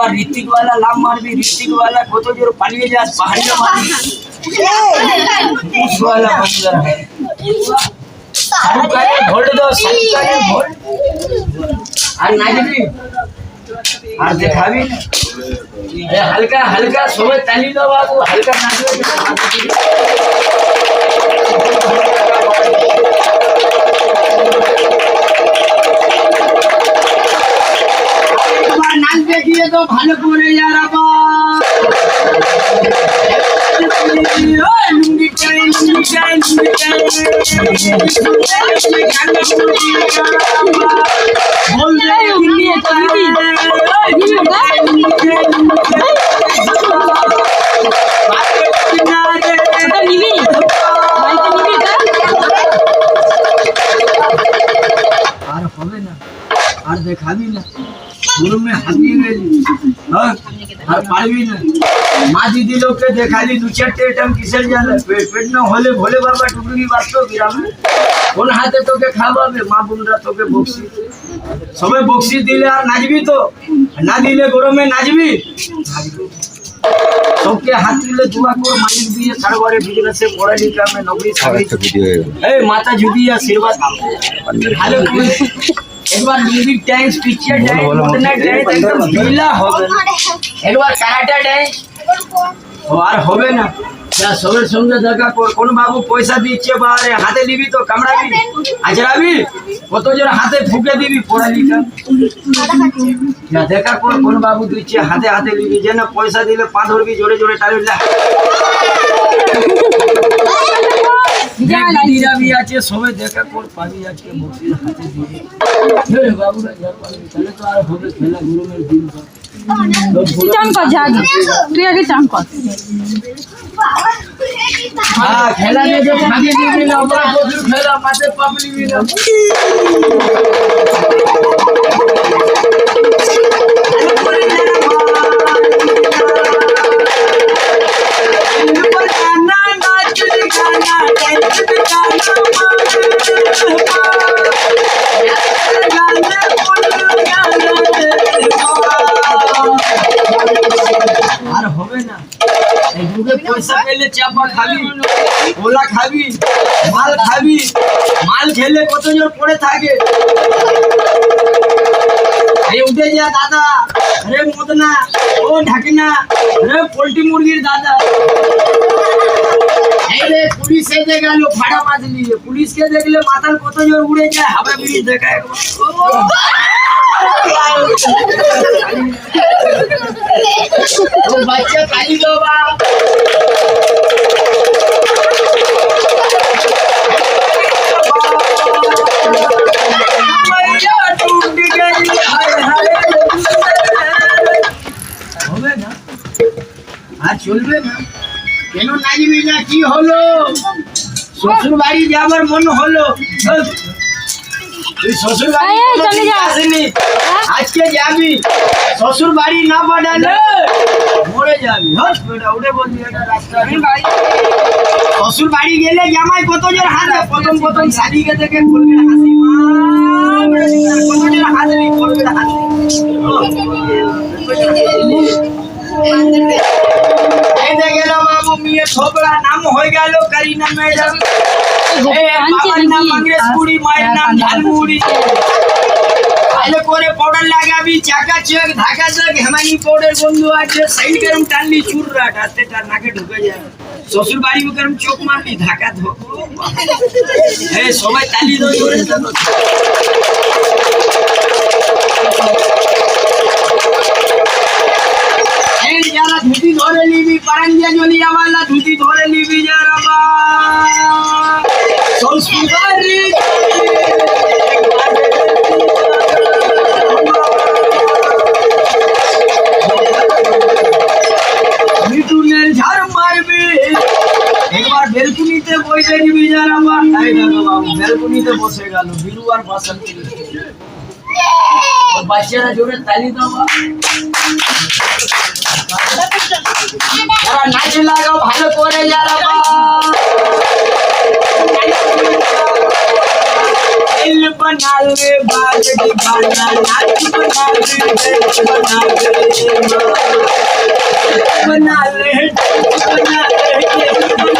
बार ऋतिक वाला लाभ मारबी ऋतिक वाला गोतो जोर पाणी जास पहाडीला मारबी उस वाला बन जरा सारू काय भोट दो सारू काय भोट अरे नाही अरे देखावी हलका हलका सोबत चाली दो बाबू हलका नाचला ভালো করে যার আর হবে না। আর দেখাবি না। গরমে হাতিয়ে গেলি। হ্যাঁ? আর পারবি না। মা দিদি লোককে দেখালি দু চারটে কিসের জানে পেট পেট না হলে ভোলে বাবা টুকরি বাঁচতো গ্রামে। কোন হাতে তোকে খাওয়াবে? মা বোনরা তোকে বকশি। সবাই বকশি দিলে আর নাচবি তো? না দিলে গরমে নাচবি। সবকে হাত তুলে দোয়া কর মালিক দিয়ে তারপরে বিজনেসে পড়ালেখা মে নকরি সাবি এই মাথা ঝুঁকি আশীর্বাদ। ভালো একবার music dance picture dance modern dance একদম ঢিলা হবে। না। একবার কারাটা ড্যান্স ও আর হবে না। যা সবের সঙ্গে দেখা কর। কোন বাবু পয়সা দিচ্ছে বারে হাতে নিবি তো কামড়াবি? আজরাবি কত জোর হাতে ফুকে দিবি পড়ালিখা? যা দেখা কর কোন বাবু দিচ্ছে হাতে হাতে নিবি। যেন পয়সা দিলে পা ধরবি জোরে জোরে টানবি না আছে সবাই দেখা কর পাবি আজকে মুক্তির হাতে দিবি হে বাবুরা যা পাবি তাহলে তো আর হবে খেলা গুরুমের দিন চান কর যা তুই আগে চান কর। হ্যাঁ খেলা না আমরা মাঠে না এই দুটো পয়সা পেলে চাপা খাবি, ওলা খাবি, মাল খাবি, মাল খেলে কত জোর পড়ে থাকে? এই উঠে যা দাদা রে মদনা, ও ঢাকিনা রে পোল্ট্রি মুরগির দাদা। এই রে, পুলিশ এসে গেল ভাড়া মাছ নিয়ে পুলিশকে দেখলে মাথার কত জোর উড়ে যায় হাওয়া ব্রিজ দেখায় ও বাচ্চা কালি বাবা চলবে না কেন নাচবি না কি হলো শ্বশুর বাড়ি যাবার মন হলো তুই শ্বশুর বাড়ি। আসেনি আজকে যাবি শ্বশুর বাড়ি না পাঠালে মরে যাবি উঠে বলবি এটা রাস্তা শ্বশুর বাড়ি গেলে জামাই কত জোর হাতে প্রথম প্রথম শালিকে থেকে বলবে হাসি মা কত জোর হাসি বলবে হাসি না বাবু নাম হয়ে গেল কারিনা ম্যাডাম। বাবার নাম মঙ্গেশ পুরি মায়ের নাম ঝালমুড়ি। ভালো করে পাউডার লাগাবি চাকা চোখ ঢাকা চোখ হেমানি পাউডার বন্ধু আছে সাইড গরম টানলি চুর রাট হাতে তার নাকে ঢুকে যায়। শ্বশুর বাড়ি গরম চোখ মারলি ঢাকা ধো এ সবাই তালি দো ধরে নিবি পারাঞ্জা জলিয়াওয়ালা ধুতি ধরে নিবি যারা সংস্কৃতি মিঠুনের ঝাড় মারবে। একবার বেলকুনিতে বসে নিবি যারা তাই দেখো বাবু, বেলকুনিতে বসে গেল বিরু আর বাসন্তী বাচ্চারা জোরে তালি দাও। যারা নাচ লাগাও ভালো করে যারা বা। बना ले बाल दीवाना नाच बना ले dance बना ले माँ। बना ले dance बना